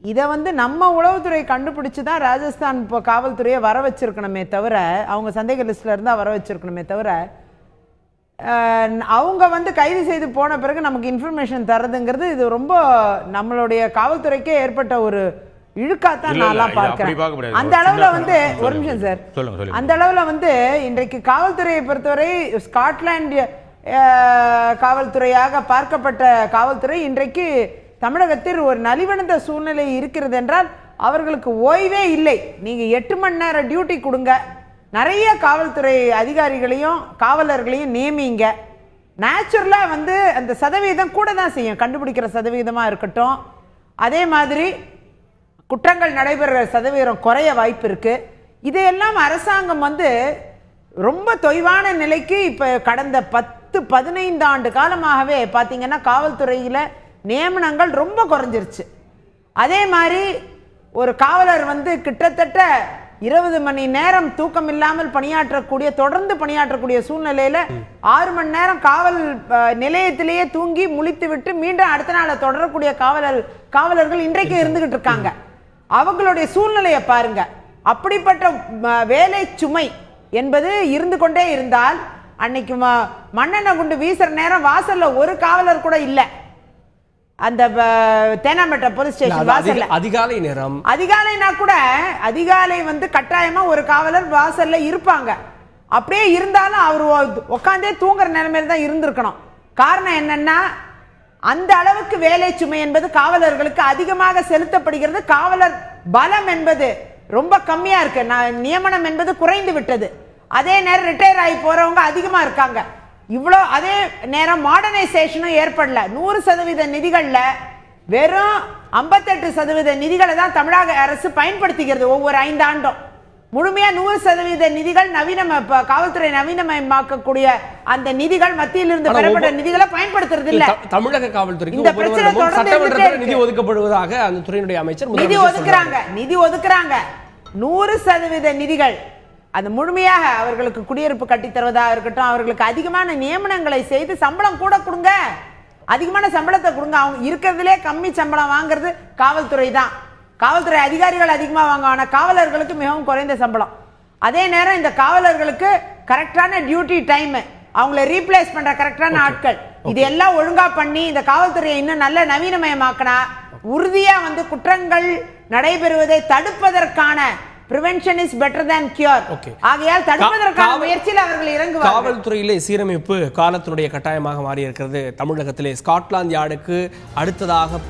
இதை வந்து நம்ம உளவுத்துறை கண்டுபிடிச்சு தான் ராஜஸ்தான் இப்போ காவல்துறையை வர வச்சிருக்கணுமே தவிர அவங்க சந்தேக லிஸ்ட்ல இருந்தா வர வச்சிருக்கணுமே தவிர அவங்க வந்து கைது செய்து போன பிறகு நமக்கு இன்ஃபர்மேஷன் தரதுங்கிறது இது ரொம்ப நம்மளுடைய காவல்துறைக்கே ஏற்பட்ட ஒரு இழுக்காத்தான் நான்லாம் பார்க்கிறேன். அந்த அளவுல வந்து. ஒரு நிமிஷம் சார். அந்த அளவுல வந்து இன்றைக்கு காவல்துறையை பொறுத்தவரை ஸ்காட்லாந்து அஹ், காவல்துறையாக பார்க்கப்பட்ட காவல்துறை இன்றைக்கு தமிழகத்தில் ஒரு நலிவடைந்த சூழ்நிலை இருக்கிறது என்றால் அவர்களுக்கு ஓய்வே இல்லை நீங்க எட்டு மணி நேரம் டியூட்டி கொடுங்க நிறைய காவல்துறை அதிகாரிகளையும் காவலர்களையும் நியமிங்க. நேச்சுரலாக வந்து அந்த சதவீதம் கூட தான் செய்யும். கண்டுபிடிக்கிற சதவீதமாக இருக்கட்டும். அதே மாதிரி குற்றங்கள் நடைபெற சதவீதம் குறைய வாய்ப்பு இருக்குது இதையெல்லாம் அரசாங்கம் வந்து ரொம்ப தொய்வான நிலைக்கு இப்போ கடந்த பத்து பதினைந்து ஆண்டு காலமாகவே பார்த்திங்கன்னா காவல்துறையில் நியமனங்கள் ரொம்ப குறைஞ்சிருச்சு. அதே மாதிரி ஒரு காவலர் வந்து கிட்டத்தட்ட இருபது மணி நேரம் தூக்கம் இல்லாமல் பணியாற்றக்கூடிய தொடர்ந்து பணியாற்றக்கூடிய சூழ்நிலையில ஆறு மணி நேரம் காவல் நிலையத்திலேயே தூங்கி முழித்து விட்டு மீண்டும் அடுத்த நாளை தொடரக்கூடிய காவலர் காவலர்கள் இன்றைக்கு இருந்துகிட்டு இருக்காங்க. அவங்களுடைய சூழ்நிலையை பாருங்க. அப்படிப்பட்ட வேலை சுமை என்பது இருந்து கொண்டே இருந்தால் அன்னைக்கு ம- குண்டு வீசுற நேரம் வாசல்ல ஒரு காவலர் கூட இல்லை. அந்த தேனாம்பேட்டை போலீஸ் ஸ்டேஷன் வாசல்ல. அதிக- அதிகாலை நேரம். அதிகாலைனா கூட அதிகாலை வந்து கட்டாயமா ஒரு காவலர் வாசல்ல இருப்பாங்க. அப்படியே இருந்தாலும் அவர் உட்காந்தே தூங்குற நிலைமையில தான் இருந்திருக்கணும். காரணம் என்னன்னா அந்த அளவுக்கு வேலை சுமை என்பது காவலர்களுக்கு அதிகமாக செலுத்தப்படுகிறது. காவலர் பலம் என்பது ரொம்ப கம்மியா இருக்கு. நான் நியமனம் என்பது குறைந்து விட்டது. அதே நேரம் ரிட்டையர் ஆகி போறவங்க அதிகமா இருக்காங்க. இவ்வளோ அதே நேரம் மாடர்னைசேஷனும் ஏற்படல. நூறு சதவீத நிதிகள்ல வெறும் 58% சதவீத நிதிகளை தான் தமிழக அரசு பயன்படுத்திக்கிறது ஒவ்வொரு ஐந்தாண்டும். முழுமையா நூறு சதவீத நிதிகள் நவீன காவல்துறை நவீனமயமாக்கக்கூடிய அந்த நிதிகள் மத்தியிலிருந்து பெறப்பட்ட நிதிகளை பயன்படுத்துறது இல்ல. தமிழக காவல்துறைக்கு இந்த பிரச்சனை தொடர்ந்து நிதி. ஒதுக்கப்படுவதாக அந்த துறையினுடைய அமைச்சர் நிதி ஒதுக்குறாங்க நிதி ஒதுக்குறாங்க. நூறு சதவீத நிதிகள் அது முழுமையாக அவர்களுக்கு குடியிருப்பு கட்டித் தருவதாக இருக்கட்டும் அவர்களுக்கு அதிகமான நியமனங்களை செய்து சம்பளம் கூட கொடுங்க. அதிகமான சம்பளத்தை கொடுங்க. அவங்க இருக்கிறதுலே கம்மி சம்பளம் வாங்குறது காவல்துறை தான். காவல்துறை அதிகாரிகள் அதிகமா வாங்க ஆனா காவலர்களுக்கு மிகவும் குறைந்த சம்பளம். அதே நேரம் இந்த காவலர்களுக்கு கரெக்டான டியூட்டி டைம் அவங்கள ரீப்ளேஸ் பண்ற கரெக்டான ஆட்கள். இது எல்லாம் ஒழுங்கா பண்ணி இந்த காவல்துறையை இன்னும் நல்ல நவீனமயமாக்கினா உறுதியா வந்து குற்றங்கள் நடைபெறுவதை தடுப்பதற்கான prevention is better cure. Okay. ஆகையால் தடுப்பதற்கான முயற்சியில் அவர்கள் இறங்குவார்கள். காவல்துறையிலே சீரமைப்பு காலத்தினுடைய கட்டாயமாக மாறி இருக்கிறது தமிழகத்திலே ஸ்காட்லாந்து யார்டுக்கு அடுத்ததாக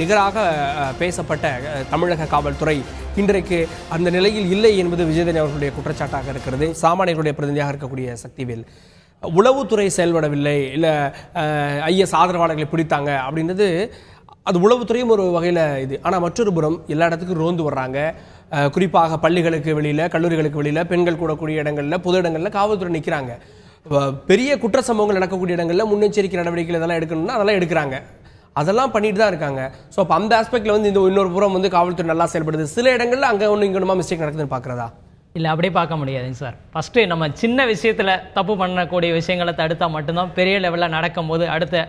நிகராக பேசப்பட்ட தமிழக காவல்துறை இன்றைக்கு அந்த நிலையில் இல்லை என்பது விஜயதனி அவர்களுடைய குற்றச்சாட்டாக இருக்கிறது. சாமானியர்களுடைய பிரதிநிதியாக இருக்கக்கூடிய சக்திவேல் உளவுத்துறை செயல்படவில்லை. இல்லை ஐஎஸ் ஆதரவாளர்களை பிடித்தாங்க அப்படின்றது அது உளவுத்துறையும் ஒரு வகையில் இது. ஆனால் மற்றொரு புறம் எல்லா இடத்துக்கும் ரோந்து வர்றாங்க. குறிப்பாக பள்ளிகளுக்கு வெளியில் கல்லூரிகளுக்கு வெளியில் பெண்கள் கூடக்கூடிய இடங்களில் பொது இடங்களில் காவல்துறை நிற்கிறாங்க பெரிய குற்ற சம்பவங்கள் நடக்கக்கூடிய இடங்களில் முன்னெச்சரிக்கை நடவடிக்கைகள் இதெல்லாம் எடுக்கணும்னா அதெல்லாம் எடுக்கிறாங்க. அதெல்லாம் பண்ணிட்டு தான் இருக்காங்க. ஸோ அப்போ அந்த ஆஸ்பெக்டில் வந்து இந்த இன்னொரு புறம் வந்து காவல்துறை நல்லா செயல்படுது. சில இடங்களில் அங்கே ஒன்று இங்கே மிஸ்டேக் நடக்குதுன்னு பார்க்குறதா இல்லை அப்படியே பார்க்க முடியாதுங்க சார். ஃபஸ்ட்டு நம்ம சின்ன விஷயத்தில் தப்பு பண்ணக்கூடிய விஷயங்களை தடுத்தால் மட்டும்தான் பெரிய லெவலில் நடக்கும்போது அடுத்த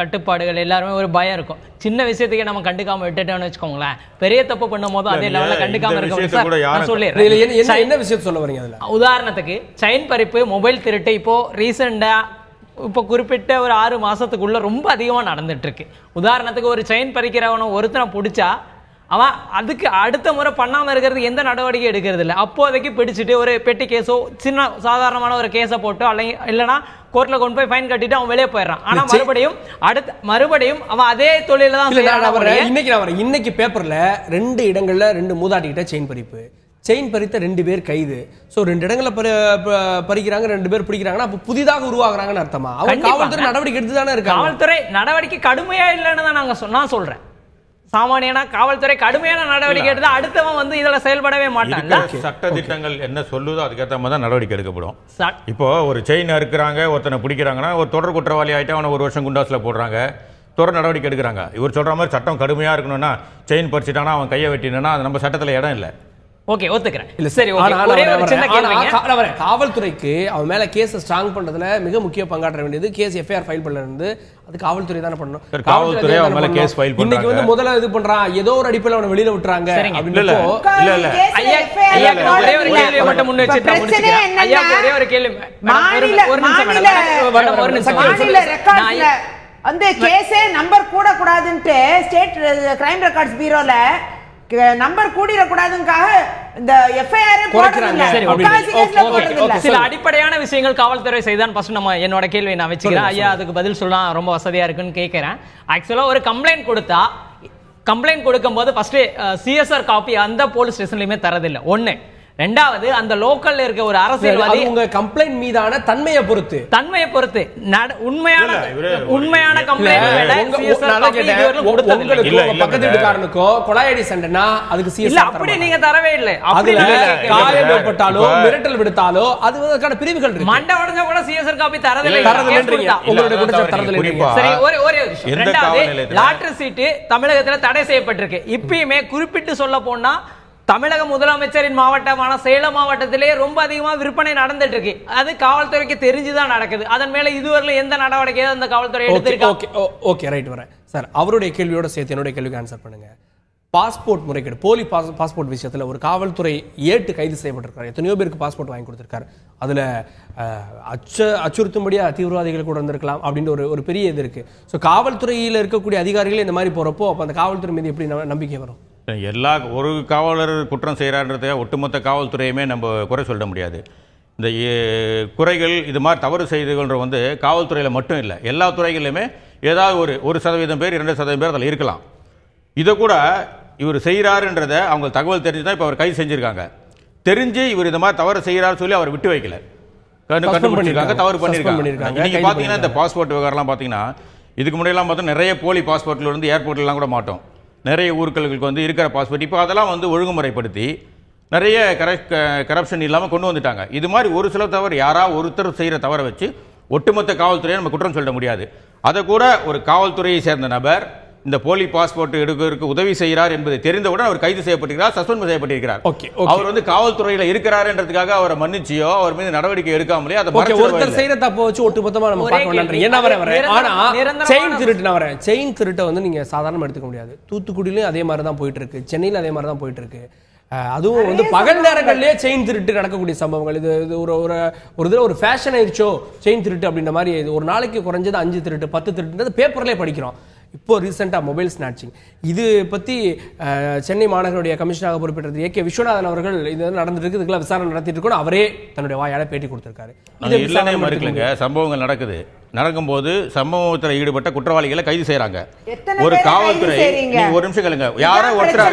கட்டுப்பாடுகள் எல்லாருமே ஒரு பயம் இருக்கும். சின்ன விஷயத்துக்கே நம்ம கண்டுக்காம விட்டுட்டோம்னு வச்சுக்கோங்களேன். பெரிய தப்பு பண்ணும் போது அதே லெவலில் கண்டுக்காம இருக்க என்ன என்ன சொல்லிடுறேன் என்ன விஷயத்தை சொல்ல வரீங்க அதில்? உதாரணத்துக்கு செயின் பறிப்பு மொபைல் திருட்டு இப்போ ரீசெண்டா இப்போ குறிப்பிட்ட ஒரு ஆறு மாசத்துக்குள்ள ரொம்ப அதிகமா நடந்துட்டு இருக்கு உதாரணத்துக்கு ஒரு செயின் பறிக்கிறவனை ஒருத்தனை பிடிச்சா அவன் அதுக்கு அடுத்த முறை பண்ணாம இருக்கிறது எந்த நடவடிக்கை எடுக்கிறது இல்லை அப்போதைக்கு பிடிச்சிட்டு ஒரு பெட்டி கேஸோ சின்ன சாதாரணமான ஒரு கேஸை போட்டோ அல்ல இல்லைன்னா கோர்ட்ல கொண்டு போய் ஃபைன் கட்டிட்டு அவன் வெளியே போயிடுறான். ஆனா மறுபடியும் அடுத்த மறுபடியும் அவன் அதே தொழில தான் இன்னைக்கு நான் வரேன். இன்னைக்கு பேப்பர்ல ரெண்டு இடங்கள்ல ரெண்டு மூதாட்டிகிட்ட செயின் பறிப்பு. செயின் பறித்த ரெண்டு பேர் கைது. சோ ரெண்டு இடங்கள்ல பறி- பறிக்கிறாங்க ரெண்டு பேர் பிடிக்கிறாங்கன்னா அப்ப புதிதாக உருவாகுறாங்கன்னு அர்த்தமா? அவங்க கண்டிப்பா. காவல்துறை நடவடிக்கை எடுத்து தானே இருக்காங்க? காவல்துறை நடவடிக்கை கடுமையா இல்லைன்னு தான் நாங்க சொ- நான் சொல்றேன். சாமானியனா காவல்துறை கடுமையான நடவடிக்கை எடுத்தா அடுத்தவன் வந்து இதுல செயல்படவே இருக்கிற சட்ட திட்டங்கள் என்ன சொல்லுதோ அதுக்கேற்ற மாதிரி தான் நடவடிக்கை எடுக்கப்படும். இப்போ ஒரு செயின் அறுக்குறாங்க ஒருத்தனை பிடிக்கிறாங்கன்னா ஒரு தொடர் குற்றவாளி ஆயிட்டு அவனை ஒரு வருஷம் குண்டாஸ்ல போடுறாங்க. தொடர் நடவடிக்கை எடுக்கிறாங்க. இவர் சொல்ற மாதிரி சட்டம் கடுமையா இருக்கணும்னா செயின் பறிச்சிட்டானா அவன் கையை வெட்டினா அது நம்ம சட்டத்துல இடம் இல்லை. ஓகே ஒத்துக்கிறேன் இல்ல சரி. காவல்துறைக்கு அவன் மேல கேஸ் ஸ்ட்ராங் பண்றதுல மிக முக்கிய பங்காற்ற வேண்டியது கேஸ் எஃப்ஐஆர் ஃபைல் பண்ணல இருந்து அது காவல்துறை தானே பண்ணணும் சார், காவல்துறை அவன் மேல பண்ணணும். case file இன்னைக்கு வந்து. முதல்ல இது பண்றான் ஏதோ ஒரு அடிப்படையில் அவனை வெளியில விட்டுறாங்க சரிங்க. இல்ல, இல்ல. ஐயா ஐயா ஒரே ஒரு கேள்வியை மட்டும் முன் வச்சு நான் பிரச்சனை முடிச்சுக்கிறேன் ஐயா ஒரே ஒரு கேள்வி மாநில ஒரு நிமிஷம் மேடம். ஒரு நிமிஷம் மாநில ரெக்கார்ட்ஸ்ல வந்து கேஸே நம்பர் கூட கூடாதுன்ட்டு ஸ்டேட் கிரைம் ரெக்கார்ட்ஸ் பீரோல நம்பர் கூடிட கூடாதுக்காக இந்த எஃப்ஐஆர். இல்ல சில அடிப்படையான விஷயங்கள் காவல்துறை செய்தான் ஃபர்ஸ்ட் நம்ம என்னோட கேள்வியை நான் வச்சுக்கிறேன். ஐயா அதுக்கு பதில் சொல்லலாம் ரொம்ப வசதியா இருக்குன்னு கேட்கிறேன் ஆக்சுவலா ஒரு கம்ப்ளைண்ட் கொடுத்தா கம்ப்ளைண்ட் கொடுக்கும்போது ஃபர்ஸ்ட் சிஎஸ்ஆர் காப்பி அந்த போலீஸ் ஸ்டேஷன்லயுமே தரதில்லை. ஒண்ணு ரெண்டாவது அந்த லோக்கல்ல இருக்க ஒரு அரசியல்வாதி உங்க கம்ப்ளைண்ட் மீதான தன்மையை பொறுத்து தன்மையை பொறுத்து உண்மையான உண்மையான கம்ப்ளைண்ட் கொலாயடி சண்டைனா அதுக்கு இல்ல சிஎஸ்ஆர் அப்படி நீங்க தரவே இல்லை அப்படி. காயம். ஏற்பட்டாலோ மிரட்டல் விடுத்தாலோ அது அதுக்கான பிரிவுகள் இருக்கு மண்டை உடைஞ்சா கூட சிஎஸ்ஆர் காப்பி தரதில்லை தரதில்லைன்றீங்க. கொடுத்தா. உங்களுடைய இல்ல, குற்றச்சாட்டு தரதில்லை. சரி ஒரே ஒரே ரெண்டாவது? லாட்டரி சீட்டு தமிழகத்துல தடை செய்யப்பட்டிருக்கு இப்பயுமே குறிப்பிட்டு சொல்ல போனா தமிழக முதலமைச்சரின் மாவட்டமான சேலம் மாவட்டத்திலே ரொம்ப அதிகமா விற்பனை நடந்துட்டு இருக்கு அது காவல்துறைக்கு தெரிஞ்சுதான் நடக்குது. அதன் மேல இதுவரையிலும் எந்த நடவடிக்கையும் அந்த காவல்துறை ஓகே எடுத்திருக்கா ஓகே ஓகே ரைட் வரேன். சார் அவருடைய கேள்வியோட சேர்த்து என்னுடைய கேள்விக்கு ஆன்சர் பண்ணுங்க. பாஸ்போர்ட் முறைகேடு போலி பாஸ் பாஸ்போர்ட் விஷயத்துல ஒரு காவல்துறை ஏட்டு கைது செய்யப்பட்டிருக்காரு. எத்தனையோ பேருக்கு பாஸ்போர்ட் வாங்கி கொடுத்திருக்காரு. அதுல அச்ச அச்சுறுத்தும்படியா தீவிரவாதிகள் கூட இருந்திருக்கலாம் அப்படின்ற ஒரு ஒரு பெரிய இது இருக்கு. ஸோ காவல்துறையில் இருக்கக்கூடிய அதிகாரிகளே இந்த மாதிரி போறப்போ அப்போ அந்த காவல்துறை மீது எப்படி நம்ப- நம்பிக்கை வரும்? எல்லா ஒரு காவலர் குற்றம் செய்கிறான்றத ஒட்டுமொத்த காவல்துறையுமே நம்ம குறை சொல்ல முடியாது. இந்த குறைகள் இது மாதிரி தவறு செய்துகள்ன்ற வந்து காவல்துறையில் மட்டும் இல்லை. எல்லா துறைகளிலுமே ஏதாவது ஒரு ஒரு சதவீதம் பேர் இரண்டு சதவீதம் பேர் அதில் இருக்கலாம். இதை கூட இவர் செய்கிறாருன்றத அவங்க தகவல் தெரிஞ்சு தான் இப்போ அவர் கைது செஞ்சிருக்காங்க. தெரிஞ்சு இவர் இந்த மாதிரி தவறு செய்கிறாரு சொல்லி அவர் விட்டு வைக்கல. கண்டுபிடிச்சிருக்காங்க. தவறு பண்ணியிருக்காங்க கைது பார்த்தீங்கன்னா இந்த பாஸ்போர்ட் விவகாரம்லாம் பார்த்தீங்கன்னா இதுக்கு முன்னாடிலாம் பார்த்தா நிறைய போலி பாஸ்போர்ட்ல இருந்து ஏர்போர்ட்லாம் கூட மாட்டோம். நிறைய ஊர்களுக்கு வந்து இருக்கிற பாஸ்போர்ட். இப்போ அதெல்லாம் வந்து ஒழுங்குமுறைப்படுத்தி நிறைய கரப்ஷன் இல்லாமல் கொண்டு வந்துட்டாங்க. இது மாதிரி ஒரு சில தவறு யாரா ஒருத்தர் செய்கிற தவறை வச்சு ஒட்டுமொத்த காவல்துறையை நம்ம குற்றம் சொல்ல முடியாது. அதை கூட ஒரு காவல்துறையை சேர்ந்த நபர் இந்த போலி பாஸ்போர்ட் எடுக்கிறதுக்கு உதவி செய்கிறார் என்பதை தெரிந்தவுடன் அவர் கைது செய்யப்பட்டிருக்கிறார் சஸ்பெண்ட் செய்யப்பட்டிருக்கிறார். okay. அவர் வந்து காவல்துறையில இருக்கிறாருன்றதுக்காக அவரை மன்னிச்சியோ அவர் மீது நடவடிக்கை எடுக்காமலே அதை ஓகே ஒருத்தர். செய்யற தப்ப வச்சு ஒட்டுமொத்தமா நம்ம பார்க்க வேண்டாம். கேள்வி. என்ன வர வர நிரந்தர- ஆனா செயின் திருட்டு நான் வரேன் செயின் திருட்டை வந்து நீங்க சாதாரணமா எடுத்துக்க முடியாது. தூத்துக்குடியிலும் அதே மாதிரி தான் போயிட்டு இருக்கு சென்னையில அதே மாதிரி தான் போயிட்டு இருக்கு அதுவும் வந்து பகல் நேரங்கள்லயே செயின் திருட்டு நடக்கக்கூடிய சம்பவங்கள். இது இது ஒரு ஒரு ஒரு இதுல ஒரு ஃபேஷன் ஆயிடுச்சோ செயின் திருட்டு அப்படின்ற மாதிரி இது ஒரு நாளைக்கு குறைஞ்சது அஞ்சு திருட்டு பத்து திருட்டுன்றது பேப்பர்லயே படிக்கிறோம். இப்போ ரீசெண்டாக மொபைல் ஸ்நாட்சிங் இது பற்றி சென்னை மாநகருடைய கமிஷனராக பொறுப்பேற்றது ஏ கே விஸ்வநாதன் அவர்கள் இது நடந்துட்டு இருக்கு இதுக்கெல்லாம் விசாரணை நடத்திட்டு இருக்கணும் அவரே தன்னுடைய வாயால பேட்டி கொடுத்திருக்காரு. இல்லைன்னே மறுக்கலைங்க. சம்பவங்கள் நடக்குது. நடக்கும்போது சம்பவத்தில் ஈடுபட்ட குற்றவாளிகளை கைது செய்யறாங்க எத்தனை ஒரு காவல்துறை ஒரு நிமிஷம் கேளுங்க. யாரோ ஒருத்தரா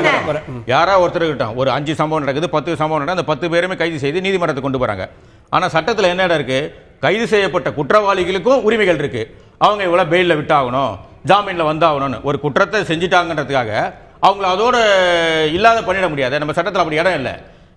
யாரோ ஒருத்தர் இருக்கட்டும். ஒரு அஞ்சு சம்பவம் நடக்குது பத்து சம்பவம் நடக்குது அந்த பத்து பேருமே கைது செய்து நீதிமன்றத்துக்கு கொண்டு போறாங்க. ஆனா சட்டத்துல என்ன இடம் இருக்கு? கைது செய்யப்பட்ட குற்றவாளிகளுக்கும் உரிமைகள் இருக்கு. அவங்க இவ்வளவு பெயில்ல விட்டாகணும். ஜாமீன்ல வந்தாகணும்னு ஒரு குற்றத்தை செஞ்சுட்டாங்கன்றதுக்காக அவங்கள அதோட இல்லாத பண்ணிட முடியாது. நம்ம சட்டத்தில் அப்படி இடம் இல்லை.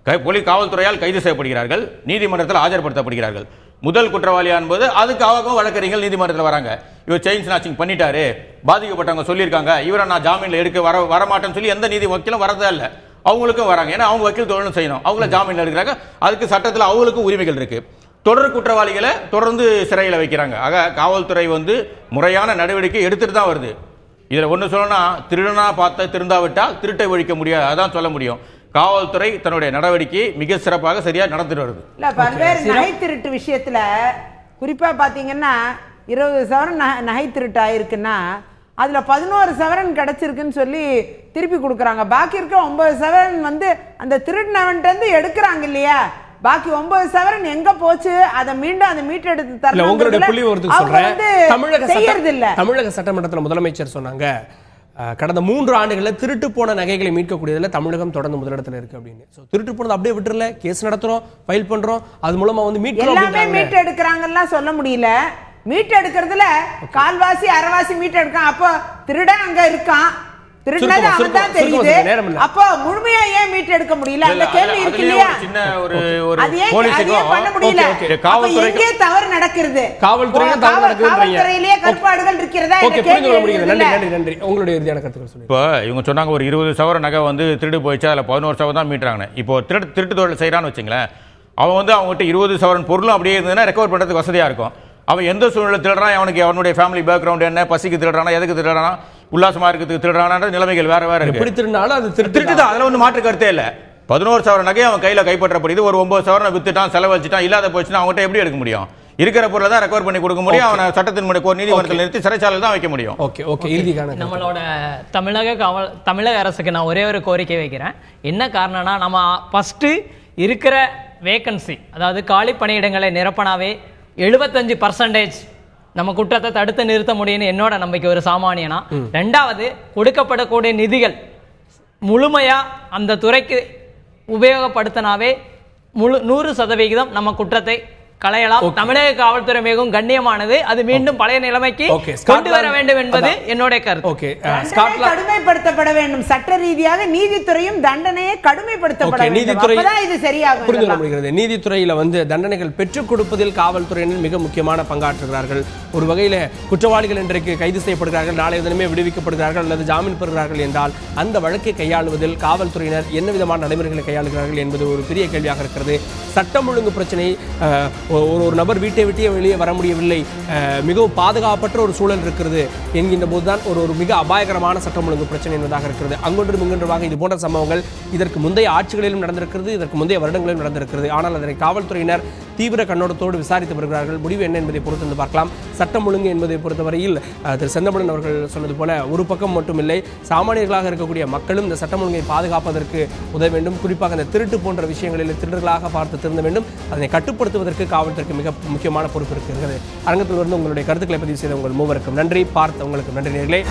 கை- போலீஸ் காவல்துறையால் கைது செய்யப்படுகிறார்கள். நீதிமன்றத்தில் ஆஜர்படுத்தப்படுகிறார்கள். முதல் குற்றவாளி என்பது அதுக்காக வழக்கறிஞர்கள் நீதிமன்றத்தில் வராங்க. இவர் செயின் ஸ்நாச்சிங் பண்ணிட்டாரு. பாதிக்கப்பட்டவங்க சொல்லியிருக்காங்க. இவரை நான் ஜாமீன்ல எடுக்க வர வரமாட்டேன்னு சொல்லி எந்த நீதி வக்கீலும் வரதே இல்லை. அவங்களுக்கும் வராங்க. ஏன்னா அவங்க வக்கீல் தொழிலும் செய்யணும். அவங்கள ஜாமீன்ல எடுக்கிறாங்க. அதுக்கு சட்டத்தில் அவங்களுக்கும் உரிமைகள் இருக்கு. தொடர் குற்றவாளிகளை தொடர்ந்து சிறையில் வைக்கிறாங்க. ஆக காவல்துறை வந்து முறையான நடவடிக்கை எடுத்துட்டு தான் வருது. இதுல ஒண்ணு சொல்லணும்னா திருடனா பார்த்த திருந்தாவிட்டால் திருட்டை ஒழிக்க முடியாது. அதான் சொல்ல முடியும். காவல்துறை தன்னுடைய நடவடிக்கையை மிக சிறப்பாக சரியா நடந்துட்டு வருது. இல்ல பல்வேறு நகை திருட்டு விஷயத்துல குறிப்பா பாத்தீங்கன்னா இருபது சவரன் நகை- நகை திருட்டு ஆயிருக்குன்னா அதுல பதினோரு சவரன் கிடைச்சிருக்குன்னு சொல்லி திருப்பி கொடுக்குறாங்க. பாக்கி இருக்க ஒன்பது சவரன் வந்து அந்த திருடினவன்ட்டு எடுக்கிறாங்க இல்லையா? பாக்கி ஒன்பது சவரன் எங்க போச்சு? அதை மீண்டும் அதை மீட்டெடுத்து இல்ல தரணும் உங்களுடைய புள்ளி ஒருத்துக்கு சொல்றேன். தமிழக செய்யறது இல்ல தமிழக சட்டமன்றத்தில் முதலமைச்சர் சொன்னாங்க கடந்த மூன்று ஆண்டுகளில் திருட்டு போன நகைகளை மீட்கக்கூடியதுல தமிழகம் தொடர்ந்து முதலிடத்துல இருக்கு அப்படின்னு. சோ திருட்டு போனது அப்படியே விட்டுறல கேஸ் நடத்துறோம் ஃபைல் பண்றோம் அது மூலமா வந்து மீட்கிறோம் எல்லாமே. மீட் எடுக்கிறாங்கலாம் சொல்ல முடியல. மீட் எடுக்கிறதுல கால்வாசி அரைவாசி மீட் எடுக்கான் அப்போ திருடன் அங்க இருக்கான். திருடினது அவன் தான் தெரியுது. அப்போ முழுமையா ஏன் மீட் எடுக்க முடியல? அந்த கேள்வி இருக்கு இல்லையா ஒரு சின்ன ஒரு ஒரு அது ஏன் பண்ண முடியல. அப்ப எங்கே தவறு நடக்கிறது. காவல்துறையிலேயே கற்பாடுகள் இருக்கிறதா? நன்றி? நன்றி நன்றி. உங்களுடைய இறுதியான கருத்துக்கள் சொல்லுங்க. இப்போ இவங்க சொன்னாங்க ஒரு இருபது சவர நகை வந்து திருடு போயிடுச்சு அதில் பதினோரு சவரம் தான் மீட்டுறாங்க இப்போ திருட்டு திருட்டு தொழில் செய்கிறான்னு வச்சுங்களேன் அவன் வந்து அவங்ககிட்ட இருபது சவரன் பொருளும் அப்படியே இருந்ததுன்னா ரெக்கவர் பண்ணுறதுக்கு வசதியாக இருக்கும். அவன் எந்த சூழ்நிலை திருடுறான்? அவனுக்கு அவனுடைய ஃபேமிலி பேக்ரவுண்ட் என்ன? பசிக்கு திருடுறானா? எதுக்கு திருடுறானா? உல்லாசமா இருக்கிறதுக்கு திருடுறான்ற நிலைமைகள் வேற வேற இருக்கு. எப்படி திருடினாலும் அது திருட்டு திருட்டு தான் அதில் ஒன்றும் மாற்று கருத்தே இல்லை. பதினோரு சவர நகை அவன் கையில் கைப்பற்றப்படுது. ஒரு ஒன்பது சவரனை வித்துட்டான் செலவழிச்சிட்டான் இல்லாத போச்சுன்னா அவங்ககிட்ட எப்படி எடுக்க முடியும்? இருக்கிற பொருளை தான் ரெக்கவர் பண்ணி கொடுக்க முடியும். அவனை சட்டத்தின் முறை கோர் நீதிமன்றத்தில் நிறுத்தி சிறைச்சாலையில் தான் வைக்க முடியும். Okay okay. நம்மளோட தமிழக காவல் தமிழக அரசுக்கு நான் ஒரே ஒரு கோரிக்கை வைக்கிறேன். என்ன காரணம்னா நம்ம ஃபஸ்ட்டு இருக்கிற வேக்கன்சி அதாவது காலி பணியிடங்களை நிரப்பனாவே எழுபத்தஞ்சு பர்சன்டேஜ் நம்ம குற்றத்தை தடுத்து நிறுத்த முடியும்னு என்னோட நம்பிக்கை ஒரு சாமானியனா. ரெண்டாவது கொடுக்கப்படக்கூடிய நிதிகள் முழுமையா அந்த துறைக்கு உபயோகப்படுத்தினாவே முழு நூறு சதவிகிதம் நம்ம குற்றத்தை களையலாம். தமிழக காவல்துறை மிகவும் கண்ணியமானது. அது மீண்டும் பழைய நிலைமைக்கு கொண்டு வர வேண்டும் என்பது. என்னுடைய கருத்து. ஓகே ஸ்காட்லாந்து கடுமைப்படுத்தப்பட வேண்டும். சட்ட ரீதியாக நீதித்துறையும் தண்டனையை கடுமைப்படுத்தப்பட ஓகே வேண்டும். இது சரியாகும். புரிந்து கொள்ள நீதித்துறையில வந்து தண்டனைகள் பெற்றுக் கொடுப்பதில் காவல்துறையினர் மிக முக்கியமான பங்காற்றுகிறார்கள். ஒரு வகையில குற்றவாளிகள் இன்றைக்கு கைது செய்யப்படுகிறார்கள் நாளைய தினமே விடுவிக்கப்படுகிறார்கள் அல்லது ஜாமீன் பெறுகிறார்கள் என்றால் அந்த வழக்கை கையாளுவதில் காவல்துறையினர் என்ன விதமான நடைமுறைகளை கையாளுகிறார்கள் என்பது ஒரு பெரிய கேள்வியாக இருக்கிறது. சட்டம் ஒழுங்கு பிரச்சனை ஒரு ஒரு நபர் வீட்டை விட்டே வெளியே வர முடியவில்லை. மிகவும் பாதுகாப்பற்ற ஒரு சூழல் இருக்கிறது. என்கின்ற போதுதான் ஒரு ஒரு மிக அபாயகரமான சட்டம் ஒழுங்கு பிரச்சனை என்பதாக இருக்கிறது. அங்கொன்றும் இங்கொன்றுமாக இது போன்ற சம்பவங்கள் இதற்கு முந்தைய ஆட்சிகளிலும் நடந்திருக்கிறது இதற்கு முந்தைய வருடங்களிலும் நடந்திருக்கிறது. ஆனால் அதனை காவல்துறையினர் தீவிர கண்ணோட்டத்தோடு விசாரித்து வருகிறார்கள். முடிவு என்ன என்பதை பொறுத்து வந்து பார்க்கலாம். சட்டம் ஒழுங்கு என்பதை பொறுத்தவரையில் திரு செந்தமிழன் அவர்கள் சொன்னது போல ஒரு பக்கம் மட்டுமில்லை. சாமானியர்களாக இருக்கக்கூடிய மக்களும் இந்த சட்டம் ஒழுங்கை பாதுகாப்பதற்கு உதவ வேண்டும். குறிப்பாக இந்த திருட்டு போன்ற விஷயங்களில் திருடர்களாக பார்த்து திருந்த வேண்டும். அதனை கட்டுப்படுத்துவதற்கு காவல்துறைக்கு மிக முக்கியமான பொறுப்பு இருக்கிறது. அரங்கத்தில் இருந்து உங்களுடைய கருத்துக்களை பதிவு செய்த உங்கள் மூவருக்கும் நன்றி. பார்த்த உங்களுக்கு நன்றி நேர்களே.